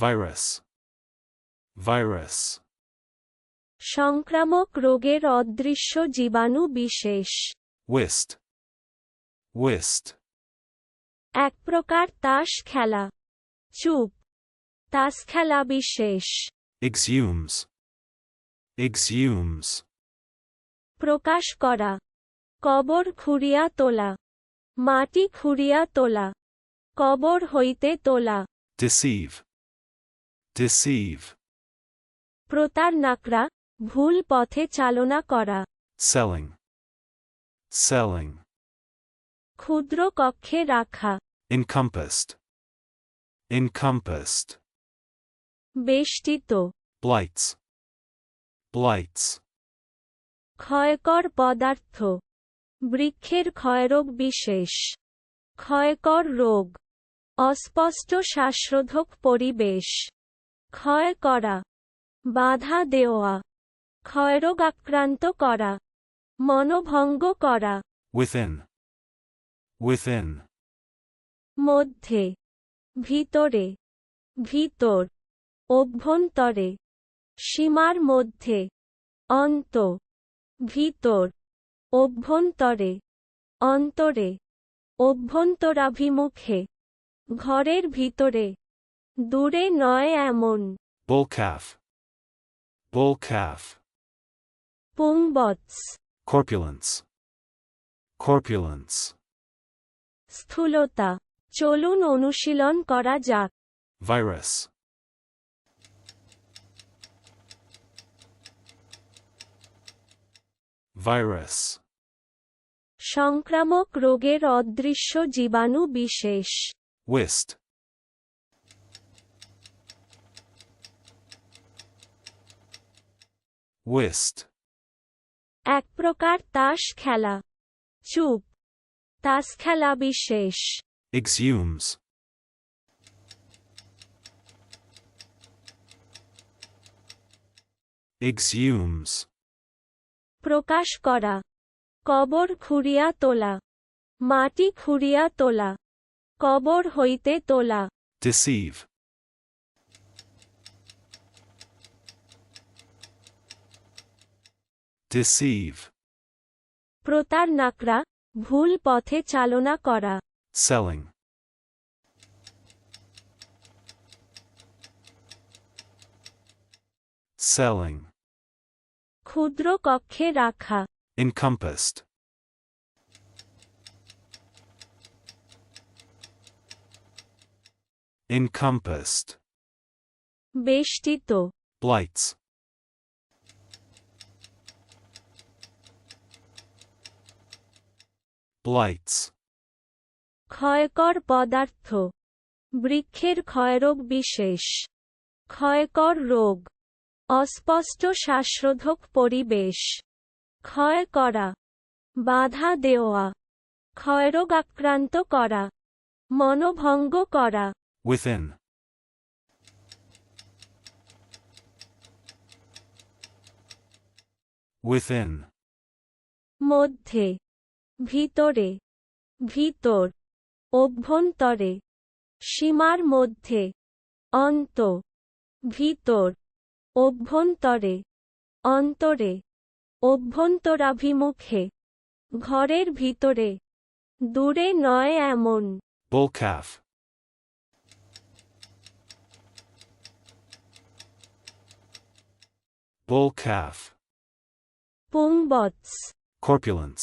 virus, virus, সংক্রামক রোগের অদৃশ্য জীবাণু বিশেষ। Whist, whist, এক প্রকার তাস খেলা। চুপ। তাস খেলা বিশেষ। Exhumes, exhumes, প্রকাশ করা। কবর খুঁড়িয়া তোলা। মাটি খুঁড়িয়া তোলা। কবর হইতে তোলা। Deceive, deceive, প্রতারণাকরা ভুল পথে চালনা করা। Selling, selling, ক্ষুদ্র কক্ষে রাখা। Encompassed, encompassed, বেষ্টিত। Blights, blights, ক্ষয়কর পদার্থ। বৃক্ষের ক্ষয়রোগ বিশেষ। ক্ষয়কর রোগ। অস্পষ্ট শ্বাসরোধক পরিবেশ। ক্ষয় করা। বাধা দেওয়া। ক্ষয়রোগ আক্রান্ত করা। মনোভঙ্গ করা। Within, within, মধ্যে। ভিতরে। ভিতর। অভ্যন্তরে। সীমার মধ্যে। অন্ত। ভিতর। অভ্যন্তরে। অন্তরে। অভ্যন্তরাভিমুখে। ঘরের ভিতরে। দূরে নয় এমন bull calf, bull calf, পুংবৎস corpulence, corpulence, স্থূলতা চলুন অনুশীলন করা যাক virus, virus, সংক্রামক রোগের অদৃশ্য জীবাণু বিশেষ whist, whist, এক প্রকার তাস খেলা। চুপ। তাস খেলা বিশেষ। Exhumes, exhumes, প্রকাশ করা। কবর খুঁড়িয়া তোলা। মাটি খুঁড়িয়া তোলা। কবর হইতে তোলা। Deceive, deceive, প্রতারণাকরা ভুল পথে চালনা করা selling, selling, ক্ষুদ্র কক্ষে রাখা encompassed, encompassed, বেষ্টিত blights, Blights, ক্ষয়কর পদার্থ। বৃক্ষের ক্ষয়রোগ বিশেষ। ক্ষয়কর রোগ। অস্পষ্ট শ্বাসরোধক পরিবেশ। ক্ষয় করা। বাধা দেওয়া। ক্ষয়রোগ আক্রান্ত করা। মনোভঙ্গ করা। Within, within, মধ্যে। ভিতরে ভিতর অভ্যন্তরে সীমার মধ্যে অন্ত ভিতর অভ্যন্তরে অন্তরে অভ্যন্তরাভিমুখে ঘরের ভিতরে দূরে নয় এমন। Bull calf, bull calf, corpulence,